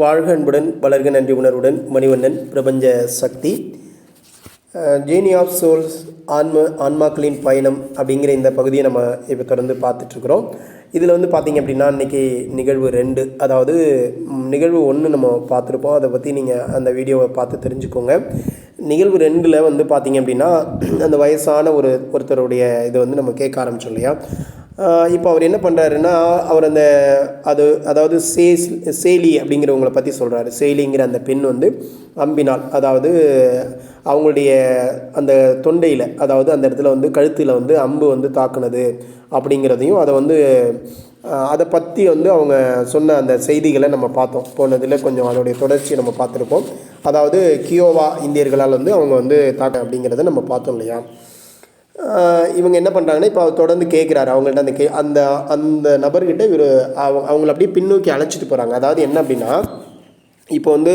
வாழ்க அன்புடன் வளர்க நன்றி உணர்வுடன் மணிவண்ணன் பிரபஞ்ச சக்தி. ஜேனி ஆஃப் சோல்ஸ் ஆன்ம ஆன்மாக்களின் பயணம் அப்படிங்கிற இந்த பகுதியை நம்ம இப்போ தொடர்ந்து பார்த்துட்ருக்குறோம். இதில் வந்து பார்த்திங்க அப்படின்னா இன்றைக்கி நிகழ்வு ரெண்டு. அதாவது நிகழ்வு ஒன்று நம்ம பார்த்துருப்போம். அதை பற்றி நீங்கள் அந்த வீடியோவை பார்த்து தெரிஞ்சுக்கோங்க. நிகழ்வு ரெண்டில் வந்து பார்த்திங்க அப்படின்னா அந்த வயசான ஒரு ஒருத்தருடைய இதை வந்து நம்ம கேட்க ஆரம்பிச்சோம் இல்லையா? இப்போ அவர் என்ன பண்ணுறாருன்னா அவர் அந்த அது அதாவது சேஸ் சேலி அப்படிங்கிறவங்கள பற்றி சொல்கிறாரு சேலிங்கிற அந்த பெண் வந்து அம்பினால் அதாவது அவங்களுடைய அந்த தொண்டையில் அதாவது அந்த இடத்துல வந்து கழுத்தில் வந்து அம்பு வந்து தாக்குனது அப்படிங்கிறதையும் அதை வந்து அதை பற்றி வந்து அவங்க சொன்ன அந்த செய்திகளை நம்ம பார்த்தோம். போனதில் கொஞ்சம் அதோடைய தொடர்ச்சியை நம்ம பார்த்துருப்போம். அதாவது கியோவா இந்தியர்களால் வந்து அவங்க வந்து தாக்க அப்படிங்கிறத நம்ம பார்த்தோம் இல்லையா? இவங்க என்ன பண்ணுறாங்கன்னா இப்போ அவர் தொடர்ந்து கேட்குறாரு அவங்கள்ட்ட அந்த கே அந்த அந்த நபர்கிட்ட இவர் அவங்க அவங்கள அப்படியே பின்னோக்கி அழைச்சிட்டு போகிறாங்க அதாவது என்ன அப்படின்னா இப்போ வந்து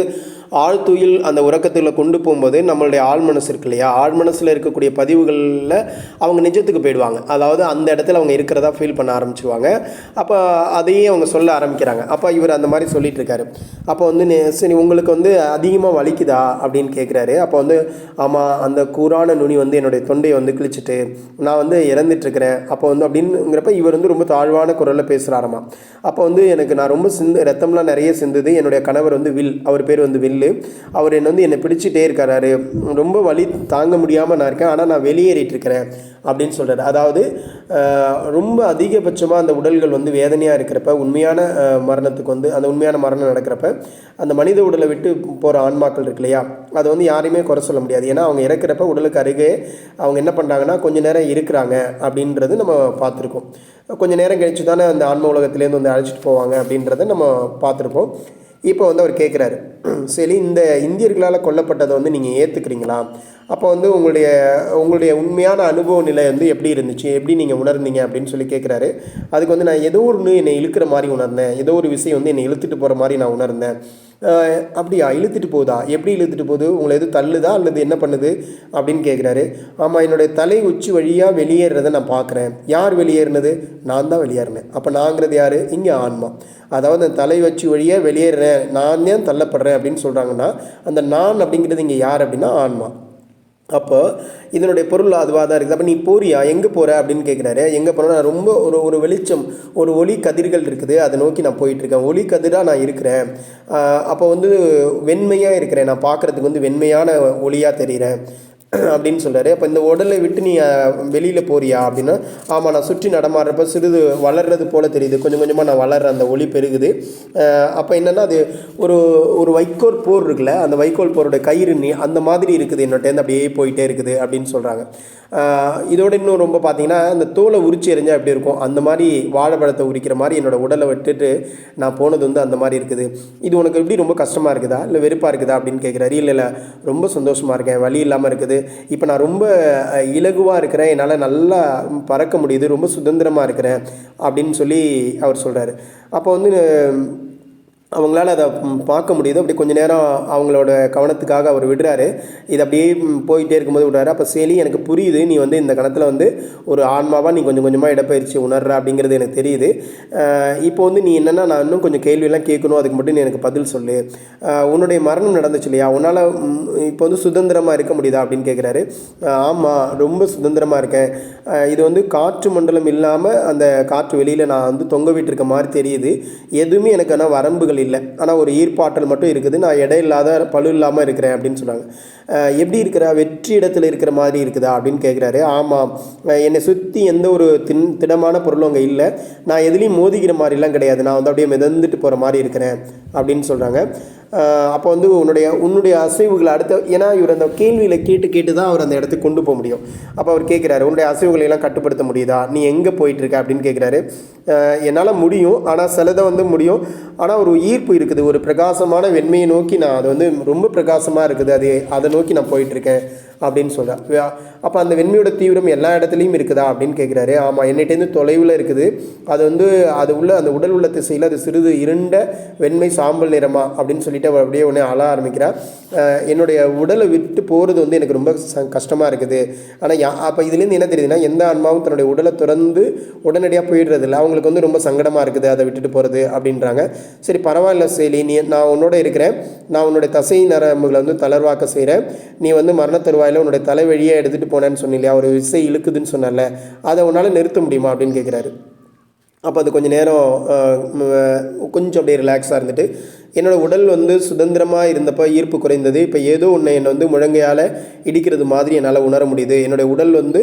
ஆழ்துயில் அந்த உறக்கத்தில் கொண்டு போகும்போது நம்மளுடைய ஆழ் மனசு இருக்கு இல்லையா? ஆழ் மனசில் இருக்கக்கூடிய பதிவுகளில் அவங்க நிஜத்துக்கு போயிடுவாங்க. அதாவது அந்த இடத்துல அவங்க இருக்கிறதா ஃபீல் பண்ண ஆரம்பிச்சுவாங்க அப்போ அதையும் அவங்க சொல்ல ஆரம்பிக்கிறாங்க. அப்போ இவர் அந்த மாதிரி சொல்லிட்டு இருக்காரு. அப்போ வந்து நே- சரி உங்களுக்கு வந்து அதிகமாக வலிக்குதா? அப்படின்னு கேட்குறாரு அப்போ வந்து ஆமாம் அந்த கூரான நுனி வந்து என்னுடைய தொண்டையை வந்து கிழிச்சிட்டு நான் வந்து இறந்துட்டு இருக்கிறேன் அப்போ வந்து அப்படிங்கிறப்ப இவர் வந்து ரொம்ப தாழ்வான குரலில் பேசுகிறாராமா அப்போ வந்து எனக்கு நான் ரொம்ப சிந்து ரத்தம்லாம் நிறைய சிந்துது. என்னுடைய கணவர் வந்து வில் அவர் பேர் வந்து வில் வில்லு அவர் என்னை வந்து என்னை பிடிச்சிட்டே இருக்காரு ரொம்ப வலி தாங்க முடியாமல் நான் இருக்கேன். ஆனால் நான் வெளியேறிட்டு இருக்கிறேன் அப்படின்னு சொல்கிறார் அதாவது ரொம்ப அதிகபட்சமாக அந்த உடல்கள் வந்து வேதனையாக இருக்கிறப்ப உண்மையான மரணத்துக்கு வந்து அந்த உண்மையான மரணம் நடக்கிறப்ப அந்த மனித உடலை விட்டு போகிற ஆன்மாக்கள் இருக்கு இல்லையா? அதை வந்து யாரையுமே குறை சொல்ல முடியாது. ஏன்னா அவங்க இறக்குறப்ப உடலுக்கு அருகே அவங்க என்ன பண்ணுறாங்கன்னா கொஞ்ச நேரம் இருக்கிறாங்க அப்படின்றது நம்ம பார்த்துருக்கோம். கொஞ்ச நேரம் கழிச்சு தானே அந்த ஆன்ம உலகத்துலேருந்து வந்து அழைச்சிட்டு போவாங்க அப்படின்றத நம்ம பார்த்துருப்போம். இப்போ வந்து அவர் கேட்குறாரு சரி இந்த இந்தியர்களால் கொல்லப்பட்டதை வந்து நீங்கள் ஏற்றுக்கிறீங்களா அப்போ வந்து உங்களுடைய உங்களுடைய உண்மையான அனுபவ நிலை வந்து எப்படி இருந்துச்சு? எப்படி நீங்கள் உணர்ந்தீங்க? அப்படின்னு சொல்லி கேட்குறாரு அதுக்கு வந்து நான் ஏதோ ஒன்று என்னை இழுக்கிற மாதிரி உணர்ந்தேன். ஏதோ ஒரு விஷயம் வந்து என்னை இழுத்துட்டு போகிற மாதிரி நான் உணர்ந்தேன். அப்படியா? இழுத்துட்டு போகுதா? எப்படி இழுத்துட்டு போகுது? உங்களை எது தள்ளுதா? அல்லது என்ன பண்ணுது? அப்படின்னு கேட்குறாரு ஆமாம் என்னுடைய தலை உச்சி வழியாக வெளியேறதை நான் பார்க்குறேன் யார் வெளியேறினது? நான் தான் வெளியேறினேன். அப்போ நாங்கிறது யார்? இங்கே ஆன்மா. அதாவது அந்த தலை உச்சி வழியாக வெளியேறுறேன் நான் தான் தள்ளப்படுறேன்? அப்படின்னு சொல்கிறாங்கன்னா அந்த நான் அப்படிங்கிறது இங்கே யார் அப்படின்னா ஆன்மா. அப்போ இதனுடைய பொருள் அதுவாக தான் இருக்குது. அப்போ நீ போறியா? எங்கே போகிற அப்படின்னு கேட்குறாரு எங்கே போனால் ரொம்ப ஒரு ஒரு வெளிச்சம் ஒரு ஒளி கதிர்கள் இருக்குது. அதை நோக்கி நான் போயிட்டுருக்கேன். ஒளி கதிராக நான் இருக்கிறேன். அப்போ வந்து வெண்மையாக இருக்கிறேன். நான் பார்க்குறதுக்கு வந்து வெண்மையான ஒளியாக தெரிகிறேன். அப்படின்னு சொல்கிறாரு அப்போ இந்த உடலை விட்டு நீ வெளியில் போறியா அப்படின்னா ஆமாம் நான் சுற்றி நடமாடுறப்ப சிறிது வளர்றது போல் தெரியுது. கொஞ்சம் கொஞ்சமாக நான் வளர்ற அந்த ஒளி பெருகுது. அப்போ என்னென்னா அது ஒரு ஒரு வைக்கோல் போர் இருக்குல்ல அந்த வைக்கோல் போரோட கயிறு நீ அந்த மாதிரி இருக்குது என்னோட்டேருந்து அப்படியே போயிட்டே இருக்குது அப்படின்னு சொல்கிறாங்க இதோட இன்னும் ரொம்ப பார்த்தீங்கன்னா அந்த தோலை உரிச்சு எறிஞ்சால் எப்படி இருக்கும்? அந்த மாதிரி வாழைப்பழத்தை உரிக்கிற மாதிரி என்னோடய உடலை விட்டுட்டு நான் போனது வந்து அந்த மாதிரி இருக்குது. இது உனக்கு எப்படி ரொம்ப கஷ்டமாக இருக்குதா? இல்லை வெறுப்பாக இருக்குதா? அப்படின்னு கேட்குறாரு இல்லை இல்லை ரொம்ப சந்தோஷமாக இருக்கேன். வலி இல்லாமல் இருக்குது. இப்போ நான் ரொம்ப இலகுவாக இருக்கிறேன் என்னால் நல்லா பறக்க முடியுது ரொம்ப சுதந்திரமாக இருக்கிறேன் அப்படின்னு சொல்லி அவர் சொல்கிறாரு அப்போ வந்து அவங்களால அதை பார்க்க முடியுது. அப்படி கொஞ்சம் நேரம் அவங்களோட கவனத்துக்காக அவர் விடுறாரு. இது அப்படியே போயிட்டே இருக்கும்போது விடுறாரு. அப்போ சரி எனக்கு புரியுது. நீ வந்து இந்த கணத்தில் வந்து ஒரு ஆன்மாவாக நீ கொஞ்சம் கொஞ்சமாக இடப்பயிற்சி உணர்ற அப்படிங்கிறது எனக்கு தெரியுது. இப்போ வந்து நீ என்னென்னா நான் இன்னும் கொஞ்சம் கேள்வியெல்லாம் கேட்கணும். அதுக்கு மட்டும் நீ எனக்கு பதில் சொல்லு. உன்னுடைய மரணம் நடந்துச்சு இல்லையா? உன்னால் இப்போ வந்து சுதந்திரமாக இருக்க முடியுதா? அப்படின்னு கேட்குறாரு ஆமாம் ரொம்ப சுதந்திரமாக இருக்கேன். இது வந்து காற்று மண்டலம் இல்லாமல் அந்த காற்று வெளியில் நான் வந்து தொங்க விட்டுருக்க மாதிரி தெரியுது. எதுவுமே எனக்கு ஆனால் வரம்புகள் இல்லை. ஆனால் ஒரு ஈர்ப்பாற்றல் மட்டும் இருக்குது நான் எடை இல்லாத பழு இல்லாமல் இருக்கிறேன் அப்படின்னு சொன்னாங்க. எப்படி இருக்கிறா? வெற்றி இடத்துல இருக்கிற மாதிரி இருக்குதா? அப்படின்னு கேட்குறாரு ஆமாம் என்னை சுற்றி எந்த ஒரு தின் திடமான பொருளும் அங்கே இல்லை. நான் எதுலேயும் மோதிக்கிற மாதிரிலாம் கிடையாது. நான் வந்து அப்படியே மிதந்துட்டு போகிற மாதிரி இருக்கிறேன் அப்படின்னு சொல்கிறாங்க அப்போ வந்து உன்னுடைய உன்னுடைய அசைவுகளை அடுத்த ஏன்னா இவர் அந்த கேள்வியில் கேட்டு கேட்டு தான் அவர் அந்த இடத்துக்கு கொண்டு போக முடியும். அப்போ அவர் கேட்குறாரு உன்னுடைய அசைவுகளை எல்லாம் கட்டுப்படுத்த முடியுதா? நீ எங்கே போயிட்டுருக்க? அப்படின்னு கேட்குறாரு என்னால் முடியும். ஆனால் சிலதை வந்து முடியும். ஆனால் ஒரு ஈர்ப்பு இருக்குது. ஒரு பிரகாசமான வெண்மையை நோக்கி நான் அது வந்து ரொம்ப பிரகாசமாக இருக்குது. அது அதை நோக்கி நான் போயிட்டுருக்கேன். அப்படின்னு சொல்கிறார் அப்போ அந்த வெண்மையோட தீவிரம் எல்லா இடத்துலையும் இருக்குதா அப்படின்னு கேட்குறாரு ஆமாம் என்னிட்டேருந்து தொலைவில் இருக்குது. அது வந்து அது உள்ள அந்த உடல் உள்ள திசையில் அது சிறிது இருண்ட வெண்மை சாம்பல் நிறமா அப்படின்னு சொல்லிட்டு அவர் அப்படியே உடனே அழ ஆரம்பிக்கிறார் என்னுடைய உடலை விட்டு போகிறது வந்து எனக்கு ரொம்ப ச கஷ்டமாக இருக்குது. ஆனால் யா அப்போ இதுலேருந்து என்ன தெரியுதுன்னா எந்த ஆன்மாவும் தன்னுடைய உடலை திறந்து உடனடியாக போயிடுறது இல்லை. அவங்களுக்கு வந்து ரொம்ப சங்கடமாக இருக்குது அதை விட்டுட்டு போகிறது அப்படின்றாங்க. சரி பரவாயில்ல சரி நீ நான் உன்னோட இருக்கிறேன். நான் உன்னுடைய தசை நரம்புகளை வந்து தளர்வாக்க செய்கிறேன் நீ வந்து மரண தருவாயில் உன்னுடைய தலைவழியாக எடுத்துகிட்டு போனேன்னு சொன்னில்லையா? ஒரு விசை இழுக்குதுன்னு சொன்னால அதை உன்னால் நிறுத்த முடியுமா அப்படின்னு கேட்குறாரு அப்போ அது கொஞ்சம் நேரம் கொஞ்சம் அப்படியே ரிலாக்ஸாக இருந்துட்டு என்னோடய உடல் வந்து சுதந்திரமாக இருந்தப்போ ஈர்ப்பு குறைந்தது. இப்போ ஏதோ ஒன்று என்னை வந்து முழங்கையால் இடிக்கிறது மாதிரி என்னால் உணர முடியுது. என்னுடைய உடல் வந்து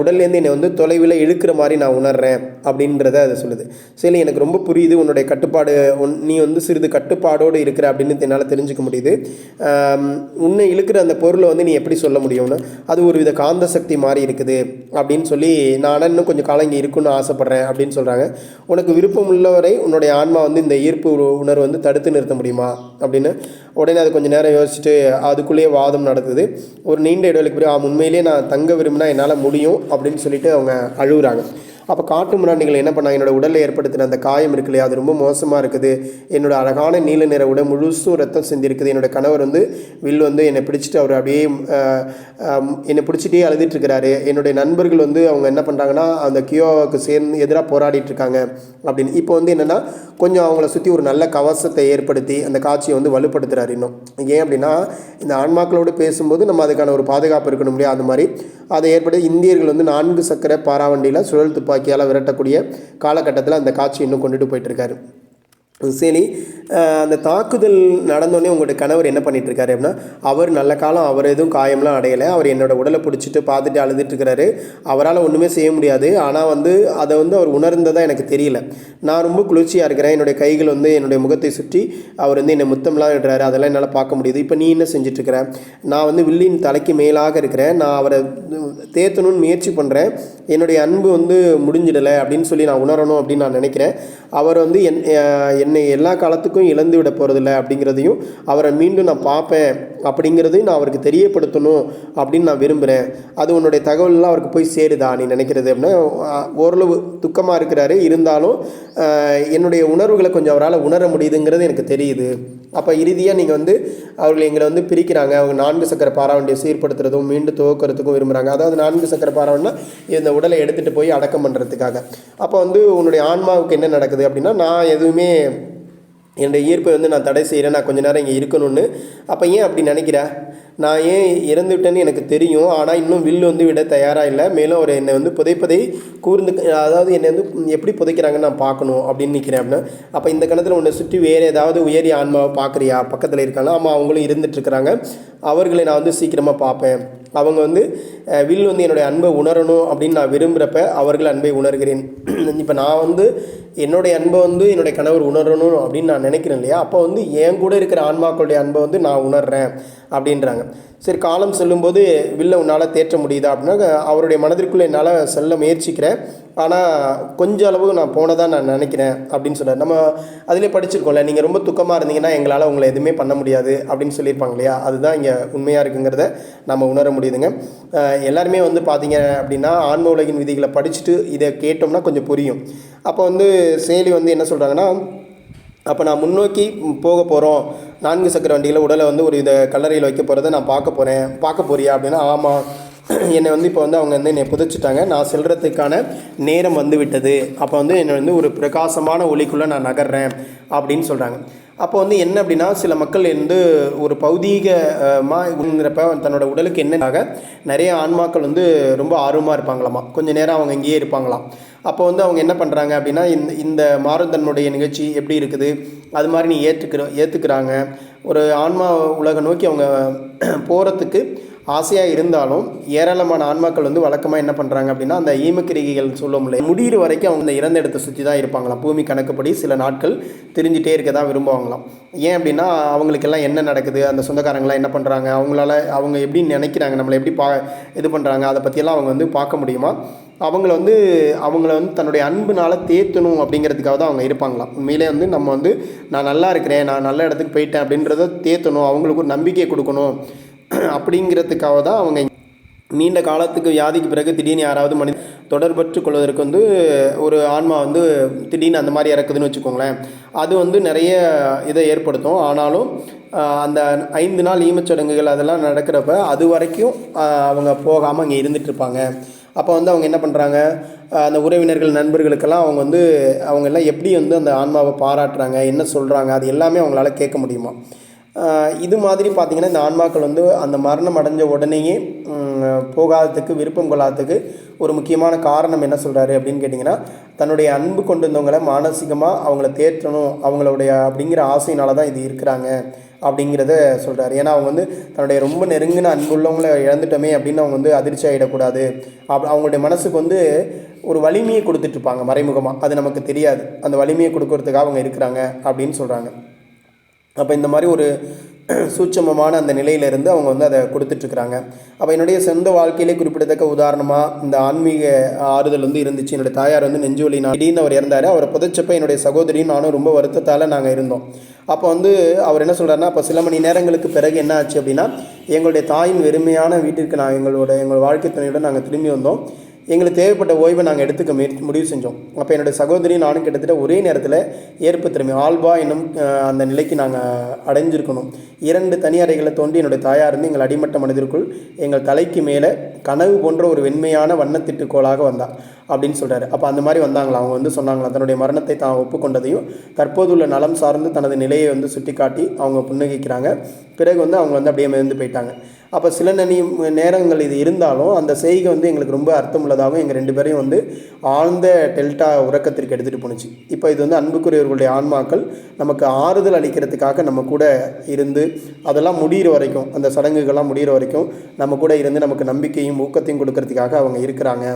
உடல்லேருந்து என்னை வந்து தொலைவில் இழுக்கிற மாதிரி நான் உணர்கிறேன் அப்படின்றத அது சொல்லுது. சரி எனக்கு ரொம்ப புரியுது உன்னுடைய கட்டுப்பாடு. உன் நீ வந்து சிறிது கட்டுப்பாடோடு இருக்கிற அப்படின்னு என்னால் தெரிஞ்சுக்க முடியுது. உன்னை இழுக்கிற அந்த பொருளை வந்து நீ எப்படி சொல்ல முடியும்னு அது ஒரு வித காந்த சக்தி மாதிரி இருக்குது அப்படின்னு சொல்லி நான் இன்னும் கொஞ்சம் காலம் இங்கே இருக்குன்னு ஆசைப்பட்றேன் அப்படின்னு சொல்கிறாங்க உனக்கு விருப்பம் உள்ளவரை உன்னுடைய ஆன்மா வந்து இந்த ஈர்ப்பு உ- உணர்வு வந்து தடுத்து நிறுத்த முடியுமா அப்படின்னு உடனே அது கொஞ்சம் நேரம் யோசிச்சுட்டு அதுக்குள்ளேயே வாதம் நடக்குது ஒரு நீண்ட இடைவெளிக்கு பிறகு ஆ உண்மையிலேயே நான் தங்க விரும்பினா என்னால் முடியும் அப்படின்னு சொல்லிட்டு அவங்க அழுகுறாங்க. அப்போ காட்டு முராண்டிகள் என்ன பண்ணாங்க? என்னோட உடலில் ஏற்படுத்தின அந்த காயம் இருக்கு இல்லையா? அது ரொம்ப மோசமாக இருக்குது. என்னோடய அழகான நீல நிற உடல் முழுசும் ரத்தம் செஞ்சிருக்குது என்னோட கணவர் வந்து வில் வந்து என்னை பிடிச்சிட்டு அவர் அப்படியே என்னை பிடிச்சிட்டே அழுதுட்டுருக்கிறாரு என்னுடைய நண்பர்கள் வந்து அவங்க என்ன பண்ணுறாங்கன்னா அந்த கியோவுக்கு சேர்ந்து எதிராக போராடிட்டுருக்காங்க அப்படின்னு. இப்போ வந்து என்னென்னா கொஞ்சம் அவங்கள சுற்றி ஒரு நல்ல கவசத்தை ஏற்படுத்தி அந்த காட்சியை வந்து வலுப்படுத்துகிறார் இன்னும். ஏன் அப்படின்னா இந்த ஆன்மாக்களோடு பேசும்போது நம்ம அதுக்கான ஒரு பாதுகாப்பு இருக்கணும் இல்லையா? அது மாதிரி. அதை ஏற்படுத்தி இந்தியர்கள் வந்து நான்கு சக்கர பாராவண்டியில் சுழல் துப்பாக்கியால் விரட்டக்கூடிய காலகட்டத்தில் அந்த காட்சி இன்னும் கொண்டுட்டு போயிட்டு இருக்காரு. சரி அந்த தாக்குதல் நடந்தோடனே உங்களோட கணவர் என்ன பண்ணிட்டுருக்காரு அப்படின்னா அவர் நல்ல காலம் அவர் எதுவும் காயம்லாம் அடையலை அவர் என்னோடய உடலை பிடிச்சிட்டு பார்த்துட்டு அழுதுட்டுருக்கிறாரு. அவரால் ஒன்றுமே செய்ய முடியாது. ஆனால் வந்து அதை வந்து அவர் உணர்ந்ததாக எனக்கு தெரியல. நான் ரொம்ப குளிர்ச்சியாக இருக்கிறேன். என்னுடைய கைகள் வந்து என்னுடைய முகத்தை சுற்றி அவர் வந்து என்னை முத்தம்லாம் விடுறாரு அதெல்லாம் என்னால் பார்க்க முடியுது. இப்போ நீ என்ன செஞ்சிட்ருக்கிற நான் வந்து வில்லின் தலைக்கு மேலாக இருக்கிறேன். நான் அவரை தேத்தணும்னு முயற்சி பண்ணுறேன் என்னுடைய அன்பு வந்து முடிஞ்சிடலை அப்படின்னு சொல்லி நான் உணரணும் அப்படின்னு நான் நினைக்கிறேன். அவர் வந்து என் என்னை எல்லா காலத்துக்கும் இழந்து விட போகிறதில்ல அப்படிங்கிறதையும் அவரை மீண்டும் நான் பார்ப்பேன். அப்படிங்கிறதையும் நான் அவருக்கு தெரியப்படுத்தணும் அப்படின்னு நான் விரும்புகிறேன் அது உன்னுடைய தகவல்லாம் அவருக்கு போய் சேருதா நீ நினைக்கிறது அப்படின்னா ஓரளவு துக்கமாக இருக்கிறாரு. இருந்தாலும் என்னுடைய உணர்வுகளை கொஞ்சம் அவரால் உணர முடியுதுங்கிறது எனக்கு தெரியுது. அப்போ இறுதியாக நீங்கள் வந்து அவர்கள் எங்களை வந்து பிரிக்கிறாங்க. அவங்க நான்கு சக்கர பாராவண்டியை சீர்படுத்துறதும் மீண்டும் துவக்கிறதுக்கும் விரும்புகிறாங்க அதாவது நான்கு சக்கர பாராவண்டினா இந்த உடலை எடுத்துகிட்டு போய் அடக்கம் பண்ணுறதுக்காக அப்போ வந்து உன்னுடைய ஆன்மாவுக்கு என்ன நடக்குது அப்படின்னா நான் எதுவுமே என்னுடைய ஈர்ப்பை வந்து நான் தடை செய்கிறேன் நான் கொஞ்ச நேரம் இங்கே இருக்கணும்னு. அப்போ ஏன் அப்படி நினைக்கிற? நான் ஏன் இறந்துவிட்டேன்னு எனக்கு தெரியும். ஆனால் இன்னும் வில்லு வந்து விட தயாராக இல்லை. மேலும் அவர் என்னை வந்து புதைப்பதை கூர்ந்து அதாவது என்னை வந்து எப்படி புதைக்கிறாங்கன்னு நான் பார்க்கணும் அப்படின்னு நிற்கிறேன் அப்படின்னா. அப்போ இந்த கணத்தில் உன்னை சுற்றி வேறு ஏதாவது உயரிய ஆன்மாவை பார்க்குறியா? பக்கத்தில் இருக்காங்க ஆமாம் அவங்களும் இருந்துகிட்ருக்குறாங்க அவர்களை நான் வந்து சீக்கிரமாக பார்ப்பேன். அவங்க வந்து வில் வந்து என்னுடைய அன்பை உணரணும் அப்படின்னு நான் விரும்புகிறப்ப அவர்கள் அன்பை உணர்கிறேன். இப்போ நான் வந்து என்னுடைய அன்பை வந்து என்னுடைய கணவர் உணரணும் அப்படின்னு நான் நினைக்கிறேன் இல்லையா? அப்போ வந்து என் கூட இருக்கிற ஆன்மாக்களுடைய அன்பை வந்து நான் உணர்கிறேன் அப்படின்றாங்க. சரி காலம் செல்லும்போது வில்லை உன்னால் தேற்ற முடியுதா? அப்படின்னா அவருடைய மனதிற்குள்ளே என்னால் செல்ல முயற்சிக்கிறேன். ஆனால் கொஞ்ச அளவு நான் போனதாக நான் நினைக்கிறேன் அப்படின்னு சொன்னார் நம்ம அதிலே படிச்சிருக்கோம்ல நீங்கள் ரொம்ப துக்கமாக இருந்தீங்கன்னா எங்களால் உங்களை எதுவுமே பண்ண முடியாது அப்படின்னு சொல்லியிருப்பாங்க இல்லையா? அதுதான் இங்கே உண்மையாக இருக்குங்கிறத நம்ம உணர முடியுதுங்க. எல்லாருமே வந்து பார்த்தீங்க அப்படின்னா ஆன்ம உலகின் விதிகளை படிச்சுட்டு இதை கேட்டோம்னா கொஞ்சம் புரியும். அப்போ வந்து செயலி வந்து என்ன சொல்கிறாங்கன்னா அப்போ நான் முன்னோக்கி போக போகிறோம் நான்கு சக்கர வண்டியில் உடலை வந்து ஒரு இதை கல்லறையில் வைக்க போகிறத நான் பார்க்க போகிறேன் பார்க்க போறியா அப்படின்னா ஆமாம் என்னை வந்து இப்போ வந்து அவங்க வந்து என்னை புதைச்சிட்டாங்க. நான் செல்றதுக்கான நேரம் வந்து விட்டது. அப்போ வந்து என்னை வந்து ஒரு பிரகாசமான ஒளிக்குள்ளே நான் நகர்றேன் அப்படின்னு சொல்கிறாங்க அப்போ வந்து என்ன அப்படின்னா சில மக்கள் வந்து ஒரு பௌதீகமாங்கிறப்ப தன்னோட உடலுக்கு என்னதாக நிறைய ஆன்மாக்கள் வந்து ரொம்ப ஆர்வமாக இருப்பாங்களாமா. கொஞ்ச நேரம் அவங்க இங்கேயே இருப்பாங்களாம். அப்போ வந்து அவங்க என்ன பண்ணுறாங்க அப்படின்னா இந்த இந்த மாறும் தன்னுடைய நிகழ்ச்சி எப்படி இருக்குது? அது மாதிரி நீ ஏற்றுக்கிற ஏற்றுக்கிறாங்க ஒரு ஆன்மா உலக நோக்கி அவங்க போகிறதுக்கு ஆசையாக இருந்தாலும் ஏராளமான ஆன்மாக்கள் வந்து வழக்கமாக என்ன பண்ணுறாங்க அப்படின்னா அந்த ஈமக்கிரிகைகள் சொல்ல முடியல முடிகிற வரைக்கும் அவங்க இந்த இறந்த இடத்தை சுற்றி தான் இருப்பாங்களாம். பூமி கணக்குப்படி சில நாட்கள் தெரிஞ்சிட்டே இருக்க தான் விரும்புவாங்களாம். ஏன் அப்படின்னா அவங்களுக்கெல்லாம் என்ன நடக்குது? அந்த சொந்தக்காரங்களாம் என்ன பண்ணுறாங்க அவங்களால அவங்க எப்படி நினைக்கிறாங்க? நம்மளை எப்படி பா இது பண்ணுறாங்க அதை பற்றியெல்லாம் அவங்க வந்து பார்க்க முடியுமா? அவங்கள வந்து அவங்கள வந்து தன்னுடைய அன்புனால் தேத்தணும் அப்படிங்கிறதுக்காக தான் அவங்க இருப்பாங்களாம். உண்மையிலே வந்து நம்ம வந்து நான் நல்லா இருக்கிறேன் நான் நல்ல இடத்துக்கு போயிட்டேன் அப்படின்றத தேத்தணும் அவங்களுக்கு ஒரு நம்பிக்கை கொடுக்கணும் அப்படிங்கிறதுக்காக தான் அவங்க நீண்ட காலத்துக்கு வியாதிக்கு பிறகு திடீர்னு யாராவது மனித தொடர்பற்று கொள்வதற்கு வந்து ஒரு ஆன்மா வந்து திடீர்னு அந்த மாதிரி இறக்குதுன்னு வச்சுக்கோங்களேன். அது வந்து நிறைய இதை ஏற்படுத்தும். ஆனாலும் அந்த ஐந்து நாள் ஈமச்சடங்குகள் அதெல்லாம் நடக்கிறப்ப அது வரைக்கும் அவங்க போகாமல் அங்கே இருந்துகிட்ருப்பாங்க அப்போ வந்து அவங்க என்ன பண்ணுறாங்க அந்த உறவினர்கள் நண்பர்களுக்கெல்லாம் அவங்க வந்து அவங்க எல்லாம் எப்படி வந்து அந்த ஆன்மாவை பாராட்டுறாங்க என்ன சொல்கிறாங்க அது எல்லாமே அவங்களால கேட்க முடியுமா? இது மாதிரி பார்த்திங்கன்னா இந்த ஆன்மாக்கள் வந்து அந்த மரணம் அடைஞ்ச உடனேயே போகாததுக்கு விருப்பம் கொள்ளாததுக்கு ஒரு முக்கியமான காரணம் என்ன சொல்கிறாரு அப்படின்னு கேட்டிங்கன்னா தன்னுடைய அன்பு கொண்டு வந்தவங்களை மானசீகமாக அவங்கள தேற்றணும் அவங்களுடைய அப்படிங்கிற ஆசையினால தான் இது இருக்கிறாங்க. அப்படிங்கிறத சொல்கிறாரு ஏன்னா அவங்க வந்து தன்னுடைய ரொம்ப நெருங்கின அன்புள்ளவங்களை இழந்துட்டோமே அப்படின்னு அவங்க வந்து அதிர்ச்சி ஆகிடக்கூடாது அப் அவங்களுடைய மனசுக்கு வந்து ஒரு வலிமையை கொடுத்துட்ருப்பாங்க மறைமுகமாக அது நமக்கு தெரியாது. அந்த வலிமையை கொடுக்கறதுக்காக அவங்க இருக்கிறாங்க அப்படின்னு சொல்கிறாங்க அப்போ இந்த மாதிரி ஒரு சூட்சமமான அந்த நிலையிலிருந்து அவங்க வந்து அதை கொடுத்துட்ருக்குறாங்க. அப்போ என்னுடைய சொந்த வாழ்க்கையிலே குறிப்பிடத்தக்க உதாரணமாக இந்த ஆன்மீக ஆறுதல் வந்து இருந்துச்சு. என்னுடைய தாயார் வந்து நெஞ்சு வலி நான் திடீர்னு அவர் இறந்தார். அவரை புதைச்சப்ப என்னுடைய சகோதரியும் நானும் ரொம்ப வருத்தத்தால் நாங்கள் இருந்தோம். அப்போ வந்து அவர் என்ன சொல்கிறாருன்னா அப்போ சில மணி நேரங்களுக்கு பிறகு என்ன ஆச்சு அப்படின்னா எங்களுடைய தாயின் வெறுமையான வீட்டிற்கு நான் எங்களோட எங்கள் வாழ்க்கை துணையுடன் நாங்கள் திரும்பி வந்தோம். எங்களுக்கு தேவைப்பட்ட ஓய்வை நாங்கள் எடுத்துக்க முயற்சி முடிவு செஞ்சோம். அப்போ என்னுடைய சகோதரி நானும் கிட்டத்தட்ட ஒரே நேரத்தில் ஏற்பு திறமை ஆல்பா என்னும் அந்த நிலைக்கு நாங்கள் அடைஞ்சிருக்கணும். இரண்டு தனி அறைகளை தோண்டி என்னுடைய தாயார் இருந்து எங்கள் அடிமட்ட மனதிற்குள் எங்கள் தலைக்கு மேலே கனவு போன்ற ஒரு வெண்மையான வண்ணத்திட்டுக்கோளாக வந்தா. அப்படின்னு சொல்கிறாரு அப்போ அந்த மாதிரி வந்தாங்களா? அவங்க வந்து சொன்னாங்களா தன்னுடைய மரணத்தை தான் ஒப்புக்கொண்டதையும் தற்போதுள்ள நலம் சார்ந்து தனது நிலையை வந்து சுட்டிக்காட்டி அவங்க புன்னகிக்கிறாங்க. பிறகு வந்து அவங்க வந்து அப்படியே மிதந்து போயிட்டாங்க. அப்போ சில நனி நேரங்கள் இது இருந்தாலும் அந்த செய்கை வந்து எங்களுக்கு ரொம்ப அர்த்தமுள்ளதாகவும் எங்கள் ரெண்டு பேரையும் வந்து ஆழ்ந்த டெல்டா உறக்கத்திற்கு எடுத்துகிட்டு போணுச்சு. இப்போ இது வந்து அன்புக்குரியவர்களுடைய ஆன்மாக்கள் நமக்கு ஆறுதல் அளிக்கிறதுக்காக நம்ம கூட இருந்து அதெல்லாம் முடிகிற வரைக்கும் அந்த சடங்குகள்லாம் முடிகிற வரைக்கும் நம்ம கூட இருந்து நமக்கு நம்பிக்கையும் ஊக்கத்தையும் கொடுக்கறதுக்காக அவங்க இருக்கிறாங்க.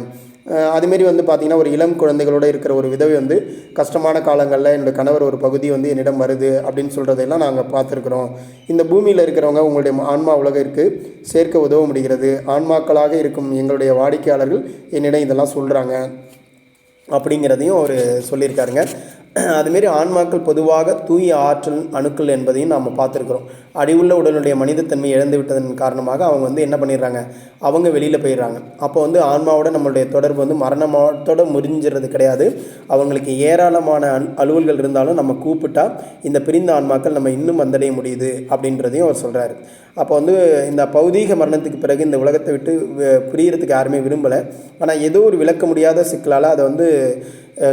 அதுமாரி வந்து பார்த்திங்கன்னா ஒரு இளம் குழந்தைகளோடு இருக்கிற ஒரு விதவை வந்து கஷ்டமான காலங்களில் என்னோடய கணவர் ஒரு பகுதி வந்து என்னிடம் வருது அப்படின்னு சொல்கிறதெல்லாம் நாங்கள் பார்த்துருக்குறோம். இந்த பூமியில் இருக்கிறவங்க உங்களுடைய ஆன்மா உலகிற்கு சேர்க்க உதவ முடிகிறது. ஆன்மாக்களாக இருக்கும் எங்களுடைய வாடிக்கையாளர்கள் என்னிடம் இதெல்லாம் சொல்கிறாங்க அப்படிங்கிறதையும் அவர் சொல்லியிருக்காருங்க. அதுமாரி ஆன்மாக்கள் பொதுவாக தூய ஆற்றல் அணுக்கள் என்பதையும் நாம் பார்த்துருக்குறோம். அடிவுள்ள உடலுடைய மனிதத்தன்மை இழந்து விட்டதன் காரணமாக அவங்க வந்து என்ன பண்ணிடுறாங்க? அவங்க வெளியில் போயிடுறாங்க. அப்போ வந்து ஆன்மாவோட நம்மளுடைய தொடர்பு வந்து மரணமாட்டோட முறிஞ்சிறது கிடையாது. அவங்களுக்கு ஏராளமான அன் அலுவல்கள் இருந்தாலும் நம்ம கூப்பிட்டா இந்த பிரிந்த ஆன்மாக்கள் நம்ம இன்னும் வந்தடைய முடியுது அப்படின்றதையும் அவர் சொல்கிறாரு அப்போ வந்து இந்த பௌதீக மரணத்துக்கு பிறகு இந்த உலகத்தை விட்டு வி- பிரியறதுக்கு யாருமே விரும்பலை. ஆனால் ஏதோ ஒரு விளக்க முடியாத சிக்கலால் அதை வந்து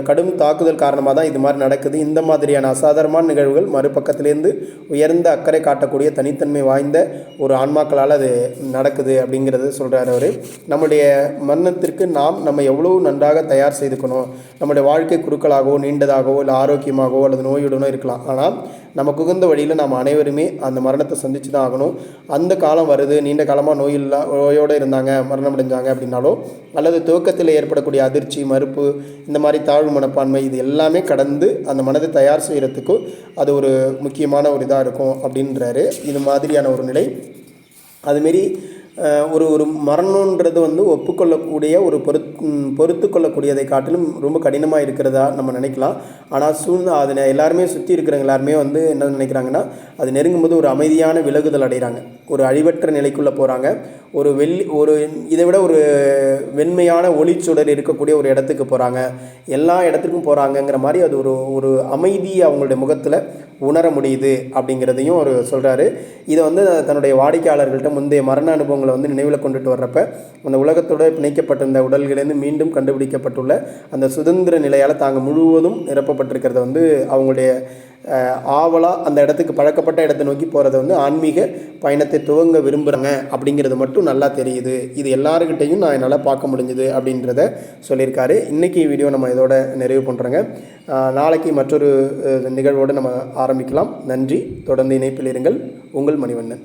கடும் தாக்குதல் காரணமாக தான் இது மாதிரி நடக்குது. இந்த மாதிரியான அசாதாரணமான நிகழ்வுகள் மறுபக்கத்திலேருந்து உயர்ந்த அக்கறை காட்டக்கூடிய தனித்தன்மை வாய்ந்த ஒரு ஆன்மாக்களால் அது நடக்குது அப்படிங்கிறத சொல்கிறார் அவர். நம்முடைய மரணத்திற்கு நாம் நம்ம எவ்வளோ நன்றாக தயார் செய்துக்கணும். நம்முடைய வாழ்க்கை குறுக்களாகவோ நீண்டதாகவோ இல்லை ஆரோக்கியமாகவோ அல்லது நோயுடனோ இருக்கலாம். ஆனால் நமக்கு உகந்த வழியில் நாம் அனைவருமே அந்த மரணத்தை சந்தித்து தான் ஆகணும். அந்த காலம் வருது நீண்ட காலமாக நோய் நோயோடு இருந்தாங்க மரணம் அடைஞ்சாங்க அப்படின்னாலோ அல்லது துவக்கத்தில் ஏற்படக்கூடிய அதிர்ச்சி மறுப்பு இந்த மாதிரி தாழ்வு மனப்பான்மை இது எல்லாமே கடந்து அந்த மனதை தயார் செய்கிறதுக்கும் அது ஒரு முக்கியமான ஒரு இதாக இருக்கும் அப்படின்றாரு. இது மாதிரியான ஒரு நிலை. அதுமாரி ஒரு ஒரு மரணன்றது வந்து ஒப்புக்கொள்ளக்கூடிய ஒரு பொறுத் பொறுத்து கொள்ளக்கூடியதை காட்டிலும் ரொம்ப கடினமாக இருக்கிறதா நம்ம நினைக்கலாம். ஆனால் சூழ்நிலை அது எல்லாருமே சுற்றி இருக்கிறவங்க எல்லாருமே வந்து என்ன நினைக்கிறாங்கன்னா அது நெருங்கும்போது ஒரு அமைதியான விலகுதல் அடைகிறாங்க. ஒரு அழிவற்ற நிலைக்குள்ளே போகிறாங்க ஒரு வெள்ளி ஒரு இதை விட ஒரு வெண்மையான ஒளிச்சுடர் இருக்கக்கூடிய ஒரு இடத்துக்கு போகிறாங்க எல்லா இடத்துக்கும் போகிறாங்கங்கிற மாதிரி அது ஒரு ஒரு அமைதி அவங்களுடைய முகத்தில் உணர முடியுது அப்படிங்கிறதையும் அவர் சொல்கிறாரு இதை வந்து தன்னுடைய வாடிக்கையாளர்கள்ட்ட முந்தைய மரண அனுபவங்களை வந்து நினைவில் கொண்டுட்டு வர்றப்ப அந்த உலகத்தோட பிணைக்கப்பட்டிருந்த உடல்களிலிருந்து மீண்டும் கண்டுபிடிக்கப்பட்டுள்ள அந்த சுதந்திர நிலையால் தாங்க முழுவதும் நிரப்பப்பட்டிருக்கிறத வந்து அவங்களுடைய ஆவலாக அந்த இடத்துக்கு பழக்கப்பட்ட இடத்தை நோக்கி போகிறத வந்து ஆன்மீக பயணத்தை துவங்க விரும்புகிறாங்க அப்படிங்கிறது மட்டும் நல்லா தெரியுது. இது எல்லாருக்கிட்டையும் நான் என்னால் பார்க்க முடிஞ்சுது அப்படின்றத சொல்லியிருக்காரு. இன்றைக்கி வீடியோ நம்ம இதோட நிறைவு பண்ணுறோங்க நாளைக்கு மற்றொரு நிகழ்வோடு நம்ம ஆரம்பிக்கலாம். நன்றி. தொடர்ந்து இணைப்பில் இருங்கள். உங்கள் மணிவண்ணன்.